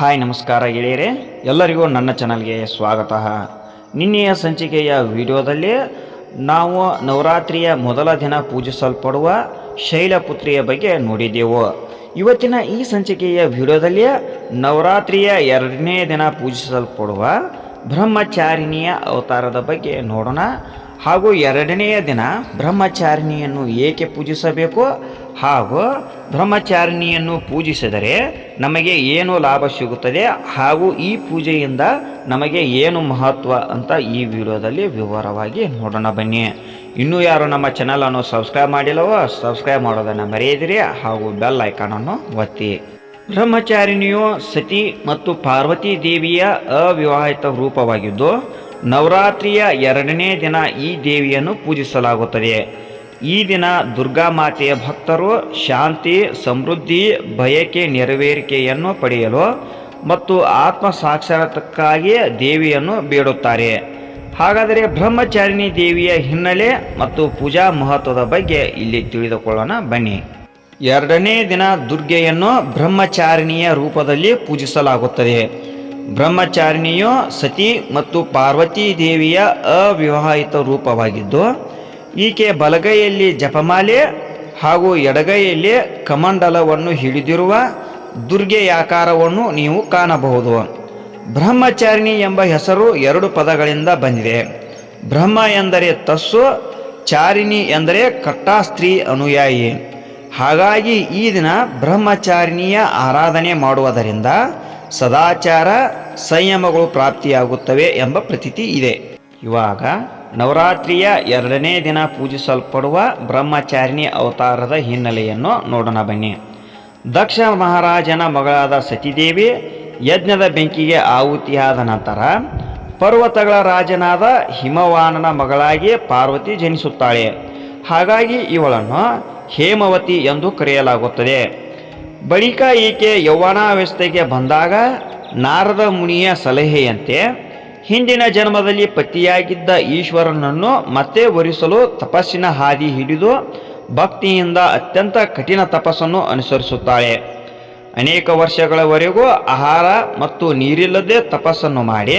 Hi, ನಮಸ್ಕಾರ ಗೆಳೆಯರೆ. ಎಲ್ಲರಿಗೂ ನನ್ನ ಚಾನಲ್ಗೆ ಸ್ವಾಗತ. ನಿನ್ನೆಯ ಸಂಚಿಕೆಯ ವಿಡಿಯೋದಲ್ಲಿ ನಾವು ನವರಾತ್ರಿಯ ಮೊದಲ ದಿನ ಪೂಜಿಸಲ್ಪಡುವ ಶೈಲಪುತ್ರಿಯ ಬಗ್ಗೆ ನೋಡಿದ್ದೆವು. ಇವತ್ತಿನ ಈ ಸಂಚಿಕೆಯ ವಿಡಿಯೋದಲ್ಲಿ ನವರಾತ್ರಿಯ ಎರಡನೇ ದಿನ ಪೂಜಿಸಲ್ಪಡುವ ಬ್ರಹ್ಮಚಾರಿಣಿಯ ಅವತಾರದ ಬಗ್ಗೆ ನೋಡೋಣ. ಹಾಗೂ ಎರಡನೆಯ ದಿನ ಬ್ರಹ್ಮಚಾರಿಣಿಯನ್ನು ಏಕೆ ಪೂಜಿಸಬೇಕು ಹಾಗೂ ಬ್ರಹ್ಮಚಾರಿಣಿಯನ್ನು ಪೂಜಿಸಿದರೆ ನಮಗೆ ಏನು ಲಾಭ ಸಿಗುತ್ತದೆ ಹಾಗೂ ಈ ಪೂಜೆಯಿಂದ ನಮಗೆ ಏನು ಮಹತ್ವ ಅಂತ ಈ ವಿಡಿಯೋದಲ್ಲಿ ವಿವರವಾಗಿ ನೋಡೋಣ ಬನ್ನಿ. ಇನ್ನೂ ಯಾರು ನಮ್ಮ ಚಾನಲನ್ನು ಸಬ್ಸ್ಕ್ರೈಬ್ ಮಾಡಿಲ್ಲವೋ ಸಬ್ಸ್ಕ್ರೈಬ್ ಮಾಡೋದನ್ನು ಮರೆಯದಿರಿ ಹಾಗೂ ಬೆಲ್ ಐಕಾನನ್ನು ಒತ್ತಿ. ಬ್ರಹ್ಮಚಾರಿಣಿಯು ಸತಿ ಮತ್ತು ಪಾರ್ವತಿ ದೇವಿಯ ಅವಿವಾಹಿತ ರೂಪವಾಗಿದ್ದು ನವರಾತ್ರಿಯ ಎರಡನೇ ದಿನ ಈ ದೇವಿಯನ್ನು ಪೂಜಿಸಲಾಗುತ್ತದೆ. ಈ ದಿನ ದುರ್ಗಾ ಮಾತೆಯ ಭಕ್ತರು ಶಾಂತಿ, ಸಮೃದ್ಧಿ, ಬಯಕೆ, ನೆರವೇರಿಕೆಯನ್ನು ಪಡೆಯಲು ಮತ್ತು ಆತ್ಮ ಸಾಕ್ಷಾತ್ಕಾರಕ್ಕಾಗಿ ದೇವಿಯನ್ನು ಬೇಡುತ್ತಾರೆ. ಹಾಗಾದರೆ ಬ್ರಹ್ಮಚಾರಿಣಿ ದೇವಿಯ ಹಿನ್ನೆಲೆ ಮತ್ತು ಪೂಜಾ ಮಹತ್ವದ ಬಗ್ಗೆ ಇಲ್ಲಿ ತಿಳಿದುಕೊಳ್ಳೋಣ. ಬನ್ನಿ. ಎರಡನೇ ದಿನ ದುರ್ಗೆಯನ್ನು ಬ್ರಹ್ಮಚಾರಿಣಿಯ ರೂಪದಲ್ಲಿ ಪೂಜಿಸಲಾಗುತ್ತದೆ. ಬ್ರಹ್ಮಚಾರಿಣಿಯು ಸತಿ ಮತ್ತು ಪಾರ್ವತಿ ದೇವಿಯ ಅವಿವಾಹಿತ ರೂಪವಾಗಿದ್ದು, ಈಕೆ ಬಲಗೈಯಲ್ಲಿ ಜಪಮಾಲೆ ಹಾಗೂ ಎಡಗೈಯಲ್ಲಿ ಕಮಂಡಲವನ್ನು ಹಿಡಿದಿರುವ ದುರ್ಗೆಯಾಕಾರವನ್ನು ನೀವು ಕಾಣಬಹುದು. ಬ್ರಹ್ಮಚಾರಿಣಿ ಎಂಬ ಹೆಸರು ಎರಡು ಪದಗಳಿಂದ ಬಂದಿದೆ. ಬ್ರಹ್ಮ ಎಂದರೆ ತಸ್ಸು, ಚಾರಿಣಿ ಎಂದರೆ ಕಟ್ಟಾ ಸ್ತ್ರೀ ಅನುಯಾಯಿ. ಹಾಗಾಗಿ ಈ ದಿನ ಬ್ರಹ್ಮಚಾರಿಣಿಯ ಆರಾಧನೆ ಮಾಡುವುದರಿಂದ ಸದಾಚಾರ ಸಂಯಮಗಳು ಪ್ರಾಪ್ತಿಯಾಗುತ್ತವೆ ಎಂಬ ಪ್ರತೀತಿ ಇದೆ. ಇವಾಗ ನವರಾತ್ರಿಯ ಎರಡನೇ ದಿನ ಪೂಜಿಸಲ್ಪಡುವ ಬ್ರಹ್ಮಚಾರಿಣಿ ಅವತಾರದ ಹಿನ್ನೆಲೆಯನ್ನು ನೋಡೋಣ ಬನ್ನಿ. ದಕ್ಷ ಮಹಾರಾಜನ ಮಗಳಾದ ಸತೀದೇವಿ ಯಜ್ಞದ ಬೆಂಕಿಗೆ ಆಹುತಿಯಾದ ನಂತರ ಪರ್ವತಗಳ ರಾಜನಾದ ಹಿಮವಾನನ ಮಗಳಾಗಿ ಪಾರ್ವತಿ ಜನಿಸುತ್ತಾಳೆ. ಹಾಗಾಗಿ ಇವಳನ್ನು ಹೇಮವತಿ ಎಂದು ಕರೆಯಲಾಗುತ್ತದೆ. ಬಳಿಕ ಈಕೆ ಯೌವನಾವಸ್ಥೆಗೆ ಬಂದಾಗ ನಾರದ ಮುನಿಯ ಸಲಹೆಯಂತೆ ಹಿಂದಿನ ಜನ್ಮದಲ್ಲಿ ಪತಿಯಾಗಿದ್ದ ಈಶ್ವರನನ್ನು ಮತ್ತೆ ವರಿಸಲು ತಪಸ್ಸಿನ ಹಾದಿ ಹಿಡಿದು ಭಕ್ತಿಯಿಂದ ಅತ್ಯಂತ ಕಠಿಣ ತಪಸ್ಸನ್ನು ಅನುಸರಿಸುತ್ತಾಳೆ. ಅನೇಕ ವರ್ಷಗಳವರೆಗೂ ಆಹಾರ ಮತ್ತು ನೀರಿಲ್ಲದೆ ತಪಸ್ಸನ್ನು ಮಾಡಿ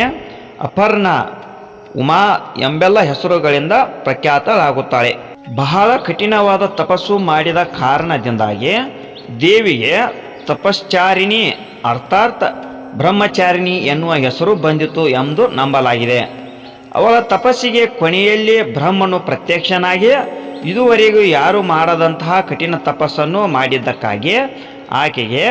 ಅಪರ್ಣ, ಉಮಾ ಎಂಬೆಲ್ಲ ಹೆಸರುಗಳಿಂದ ಪ್ರಖ್ಯಾತಳಾಗುತ್ತಾಳೆ. ಬಹಳ ಕಠಿಣವಾದ ತಪಸ್ಸು ಮಾಡಿದ ಕಾರಣದಿಂದಾಗಿ ದೇವಿಗೆ ತಪಶ್ಚಾರಿಣಿ ಅರ್ಥಾರ್ಥ ಬ್ರಹ್ಮಚಾರಿಣಿ ಎನ್ನುವ ಹೆಸರು ಬಂದಿತು ಎಂದು ನಂಬಲಾಗಿದೆ. ಅವಳ ತಪಸ್ಸಿಗೆ ಕೊನೆಯಲ್ಲಿ ಬ್ರಹ್ಮನು ಪ್ರತ್ಯಕ್ಷನಾಗಿ ಇದುವರೆಗೂ ಯಾರು ಮಾಡದಂತಹ ಕಠಿಣ ತಪಸ್ಸನ್ನು ಮಾಡಿದ್ದಕ್ಕಾಗಿ ಆಕೆಗೆ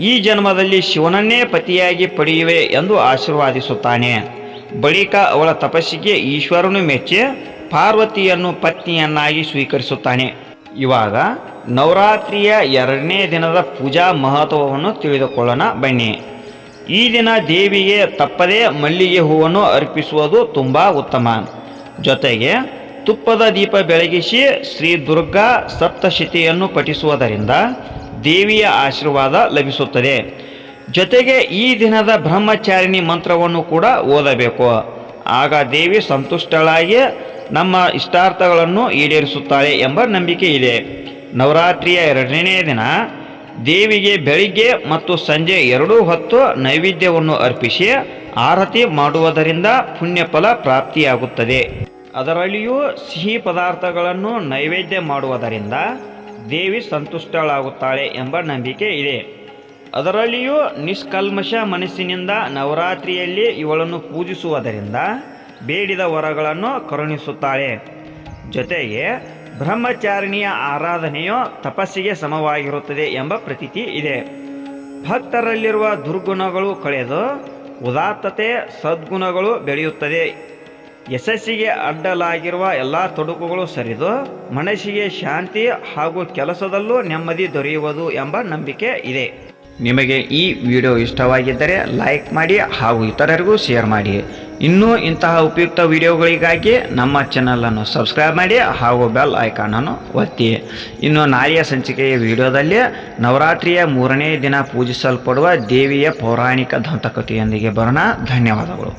ಈ ಜನ್ಮದಲ್ಲಿ ಶಿವನನ್ನೇ ಪತಿಯಾಗಿ ಪಡೆಯುವೆ ಎಂದು ಆಶೀರ್ವಾದಿಸುತ್ತಾನೆ. ಬಳಿಕ ಅವಳ ತಪಸ್ಸಿಗೆ ಈಶ್ವರನು ಮೆಚ್ಚಿ ಪಾರ್ವತಿಯನ್ನು ಪತ್ನಿಯನ್ನಾಗಿ ಸ್ವೀಕರಿಸುತ್ತಾನೆ. ಇವಾಗ ನವರಾತ್ರಿಯ ಎರಡನೇ ದಿನದ ಪೂಜಾ ಮಹತ್ವವನ್ನು ತಿಳಿದುಕೊಳ್ಳೋಣ, ಬನ್ನಿ. ಈ ದಿನ ದೇವಿಗೆ ತಪ್ಪದೇ ಮಲ್ಲಿಗೆ ಹೂವನ್ನು ಅರ್ಪಿಸುವುದು ತುಂಬ ಉತ್ತಮ. ಜೊತೆಗೆ ತುಪ್ಪದ ದೀಪ ಬೆಳಗಿಸಿ ಶ್ರೀ ದುರ್ಗಾ ಸಪ್ತಶತಿಯನ್ನು ಪಠಿಸುವುದರಿಂದ ದೇವಿಯ ಆಶೀರ್ವಾದ ಲಭಿಸುತ್ತದೆ. ಜೊತೆಗೆ ಈ ದಿನದ ಬ್ರಹ್ಮಚಾರಿಣಿ ಮಂತ್ರವನ್ನು ಕೂಡ ಓದಬೇಕು. ಆಗ ದೇವಿ ಸಂತುಷ್ಟಳಾಗಿ ನಮ್ಮ ಇಷ್ಟಾರ್ಥಗಳನ್ನು ಈಡೇರಿಸುತ್ತಾರೆ ಎಂಬ ನಂಬಿಕೆ ಇದೆ. ನವರಾತ್ರಿಯ ಎರಡನೇ ದಿನ ದೇವಿಗೆ ಬೆಳಿಗ್ಗೆ ಮತ್ತು ಸಂಜೆ ಎರಡೂ ಹೊತ್ತು ನೈವೇದ್ಯವನ್ನು ಅರ್ಪಿಸಿ ಆರತಿ ಮಾಡುವುದರಿಂದ ಪುಣ್ಯಫಲ ಪ್ರಾಪ್ತಿಯಾಗುತ್ತದೆ. ಅದರಲ್ಲಿಯೂ ಸಿಹಿ ಪದಾರ್ಥಗಳನ್ನು ನೈವೇದ್ಯ ಮಾಡುವುದರಿಂದ ದೇವಿ ಸಂತುಷ್ಟಳಾಗುತ್ತಾಳೆ ಎಂಬ ನಂಬಿಕೆ ಇದೆ. ಅದರಲ್ಲಿಯೂ ನಿಷ್ಕಲ್ಮಶ ಮನಸ್ಸಿನಿಂದ ನವರಾತ್ರಿಯಲ್ಲಿ ಇವಳನ್ನು ಪೂಜಿಸುವುದರಿಂದ ಬೇಡಿದ ವರಗಳನ್ನು ಕರುಣಿಸುತ್ತಾಳೆ. ಜೊತೆಗೆ ಬ್ರಹ್ಮಚಾರಿಣಿಯ ಆರಾಧನೆಯು ತಪಸ್ಸಿಗೆ ಸಮವಾಗಿರುತ್ತದೆ ಎಂಬ ಪ್ರತೀತಿ ಇದೆ. ಭಕ್ತರಲ್ಲಿರುವ ದುರ್ಗುಣಗಳು ಕಳೆದು ಉದಾತ್ತತೆ, ಸದ್ಗುಣಗಳು ಬೆಳೆಯುತ್ತದೆ. ಯಶಸ್ಸಿಗೆ ಅಡ್ಡಲಾಗಿರುವ ಎಲ್ಲ ತೊಡಕುಗಳು ಸರಿದು ಮನಸ್ಸಿಗೆ ಶಾಂತಿ ಹಾಗೂ ಕೆಲಸದಲ್ಲೂ ನೆಮ್ಮದಿ ದೊರೆಯುವುದು ಎಂಬ ನಂಬಿಕೆ ಇದೆ. ನಿಮಗೆ ಈ ವಿಡಿಯೋ ಇಷ್ಟವಾಗಿದ್ದರೆ ಲೈಕ್ ಮಾಡಿ ಹಾಗೂ ಇತರರಿಗೂ ಶೇರ್ ಮಾಡಿ. ಇನ್ನೂ ಇಂತಹ ಉಪಯುಕ್ತ ವಿಡಿಯೋಗಳಿಗಾಗಿ ನಮ್ಮ ಚಾನಲನ್ನು ಸಬ್ಸ್ಕ್ರೈಬ್ ಮಾಡಿ ಹಾಗೂ ಬೆಲ್ ಐಕಾನನ್ನು ಒತ್ತಿ. ಇನ್ನು ನಾಳೆಯ ಸಂಚಿಕೆಯ ವಿಡಿಯೋದಲ್ಲಿ ನವರಾತ್ರಿಯ ಮೂರನೇ ದಿನ ಪೂಜಿಸಲ್ಪಡುವ ದೇವಿಯ ಪೌರಾಣಿಕ ದಂತಕಥೆಯೊಂದಿಗೆ ಬರೋಣ. ಧನ್ಯವಾದಗಳು.